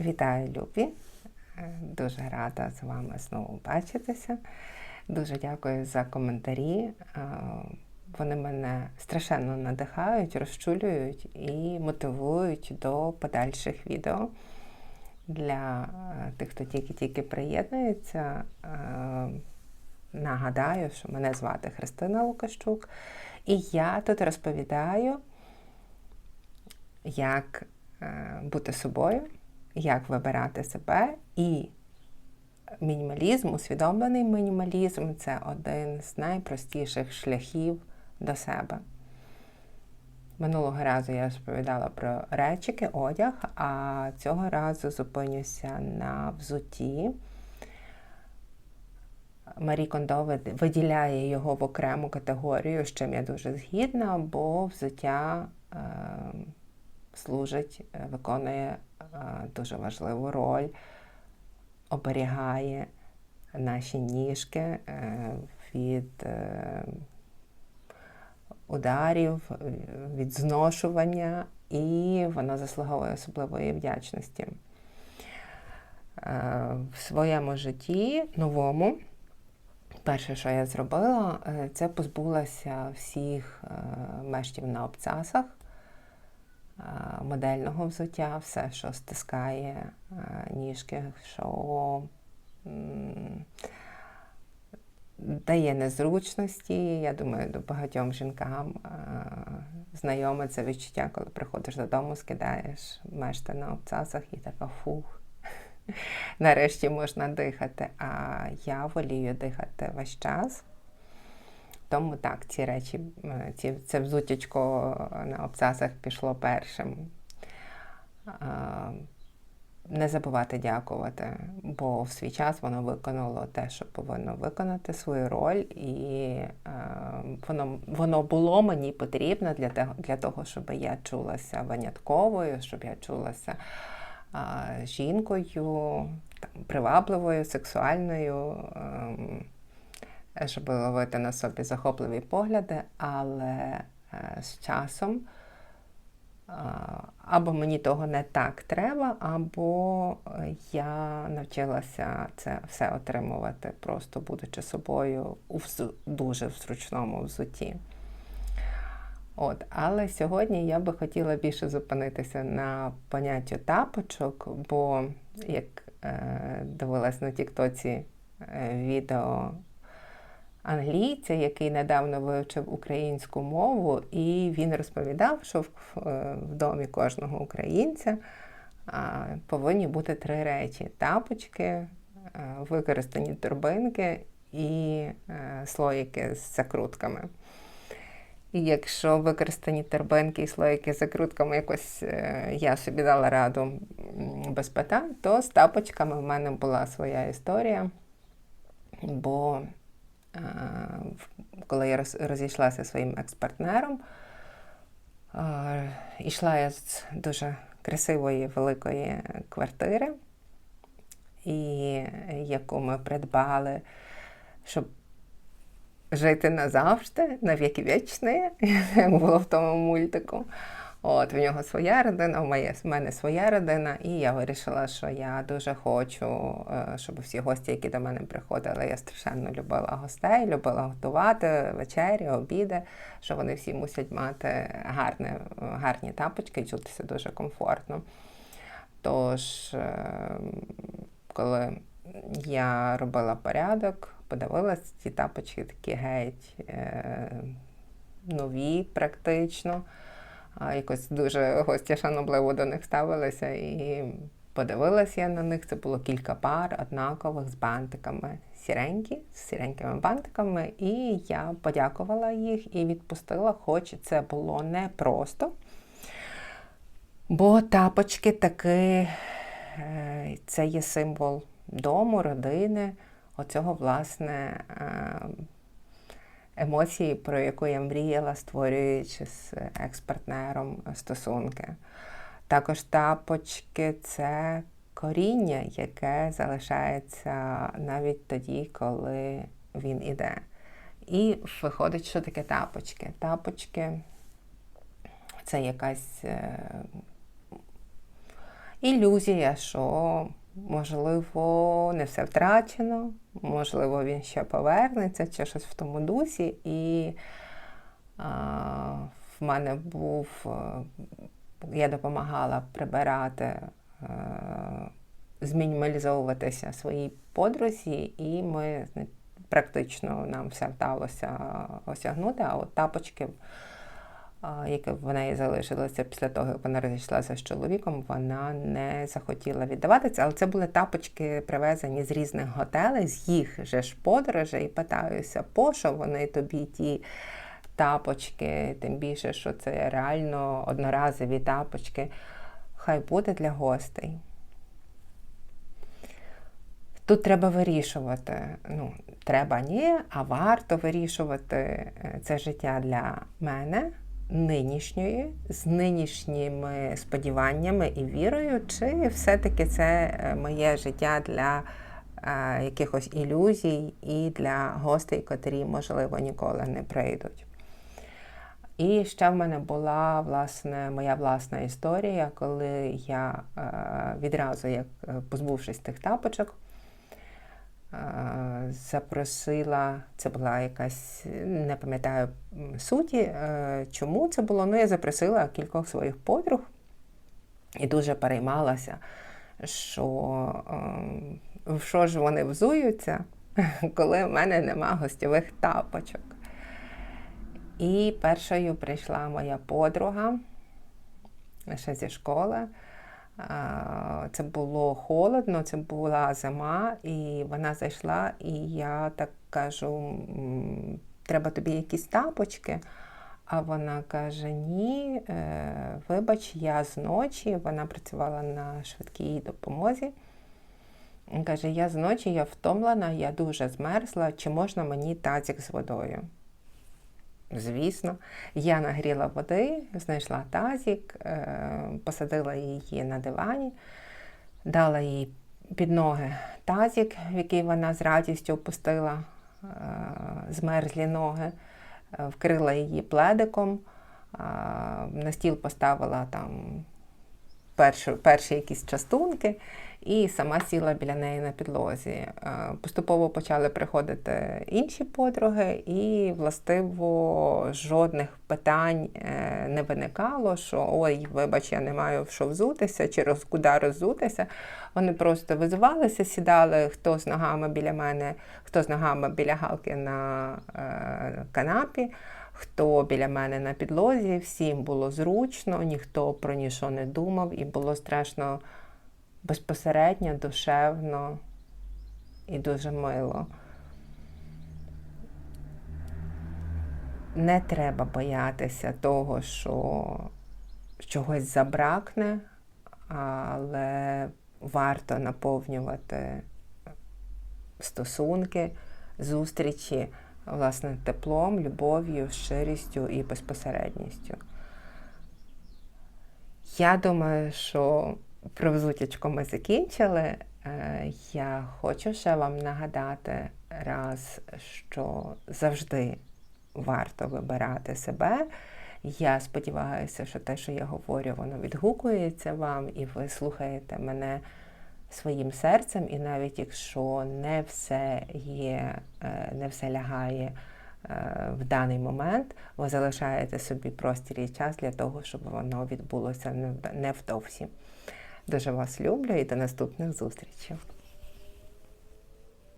Вітаю, Любі! Е, Дуже рада з вами знову бачитися. Дуже дякую за коментарі. Е, Вони мене страшенно надихають, розчулюють і мотивують до подальших відео. Для е, тих, хто тільки-тільки приєднується, нагадаю, що мене звати Христина Лукащук, і я тут розповідаю, як бути собою, як вибирати себе. І мінімалізм, усвідомлений мінімалізм це один з найпростіших шляхів до себе. Минулого разу я розповідала про речики, одяг, а цього разу зупинюся на взутті. Марі Кондо виділяє його в окрему категорію, з чим я дуже згідна, бо взуття е, служить, виконує дуже важливу роль, оберігає наші ніжки е, від е, ударів, е, від зношування, і воно заслуговує особливої вдячності. Е, В своєму житті новому, перше, що я зробила, е, це позбулася всіх е, мештів на обцасах, е, модельного взуття, все, що стискає е, ніжки, що дає незручності. Я думаю, до багатьом жінкам е, знайоме це відчуття, коли приходиш додому, скидаєш мешти на обцасах і така фух. Нарешті можна дихати, а я волію дихати весь час. Тому так, ці речі, е, ці, це взуттячко на обцасах пішло першим. Е, Не забувати дякувати, бо в свій час воно виконало те, що повинно виконати свою роль, і е, воно, воно було мені потрібно для того, для того, щоб я чулася винятковою, щоб я чулася жінкою, там, привабливою, сексуальною, ем, щоб ловити на собі захопливі погляди, але е, з часом. Або мені того не так треба, або е, я навчилася це все отримувати, просто будучи собою у дуже зручному взутті. От, але сьогодні я би хотіла більше зупинитися на поняттю тапочок, бо як е, дивилась на Тіктоці е, відео англійця, який недавно вивчив українську мову, і він розповідав, що в, домі кожного українця повинні бути три речі: тапочки, е, використані торбинки і е, слоїки з закрутками. І якщо використані торбинки і слоїки з закрутками якось е, я собі дала раду без питань, то з тапочками в мене була своя історія. Бо коли я розійшлася зі своїм екс-партнером, е, йшла я з дуже красивої великої квартири, і яку ми придбали, щоб жити назавжди, на віки вічні, як було в тому мультику. От, в нього своя родина, в моє- в мене своя родина, і я вирішила, що я дуже хочу, е, щоб всі гості, які до мене приходили, я страшенно любила гостей, любила готувати вечері, обіди, що вони всі мусять мати гарне, гарні тапочки і чутися дуже комфортно. Тож, е, коли я робила порядок, подивилась, ці тапочки такі геть е, нові, практично. Якось дуже гості шанобливо до них ставилися і подивилася я на них. Це було кілька пар однакових з бантиками. Сіренькі, з сіренькими бантиками, і я подякувала їх і відпустила, хоч це було непросто. Бо тапочки таки е, це є символ дому, родини, оцього, власне, е, емоції, про яку я мріяла, створюючи з екс-партнером стосунки. Також тапочки це коріння, яке залишається навіть тоді, коли він іде. І виходить, що таке тапочки. Тапочки це якась е, ілюзія, що можливо не все втрачено, можливо, він ще повернеться, чи щось в тому дусі. І а, в мене був, е, я допомагала прибирати, е, змінімалізовуватися своїй подрузі, і ми практично нам все вдалося осягнути, а от тапочки яке в неї залишилося після того, як вона розійшлася з чоловіком, вона не захотіла віддаватися. Але це були тапочки, привезені з різних готелей, з їх же ж подорожей. І питаюся, по що вони тобі ті тапочки, тим більше, що це реально одноразові тапочки. Хай буде для гостей. Тут треба вирішувати. Ну, треба ні, а варто вирішувати е, це життя для мене нинішньої, з нинішніми сподіваннями і вірою, чи все-таки це е, моє життя для е, якихось ілюзій і для гостей, котрі, можливо, ніколи не прийдуть. І ще в мене була власне моя власна історія, коли я е, відразу, як позбувшись тих тапочок, запросила, це була якась, не пам'ятаю суті, е, чому це було. Ну, я запросила кількох своїх подруг і дуже переймалася, що ем, в що ж вони взуються, коли в мене нема гостьових тапочок. І першою прийшла моя подруга ще зі школи. Це було холодно, це була зима, і вона зайшла, і я так кажу: треба тобі якісь тапочки. А вона каже: Ні, е, вибач, я зночі, вона працювала на швидкій допомозі. Каже, я зночі, я втомлена, я дуже змерзла, чи можна мені тазик з водою? Звісно, я нагріла води, знайшла тазік, е, посадила її на дивані, дала їй під ноги тазік, в який вона з радістю опустила е, змерзлі ноги, е, вкрила її пледиком, на стіл поставила там перші, перші якісь частунки і сама сіла біля неї на підлозі. Е, поступово почали приходити інші подруги, і, властиво, жодних питань е, не виникало, що ой, вибач, я не маю в що взутися, чи роз, куди роззутися. Вони просто визивалися, сідали хто з ногами біля мене, хто з ногами біля галки на е, канапі. Хто біля мене на підлозі, всім було зручно, ніхто про нічого не думав, і було страшно безпосередньо, душевно і дуже мило. Не треба боятися того, що чогось забракне, але варто наповнювати стосунки, зустрічі, власне, теплом, любов'ю, щирістю і безпосередністю. Я думаю, що про взутячку ми закінчили. Е, я хочу ще вам нагадати раз, що завжди варто вибирати себе. Я сподіваюся, що те, що я говорю, воно відгукується вам, і ви слухаєте мене своїм серцем, і навіть якщо не все є, е, не все лягає е, в даний момент, ви залишаєте собі простір і час для того, щоб воно відбулося невдовзі. Дуже вас люблю і до наступних зустрічей.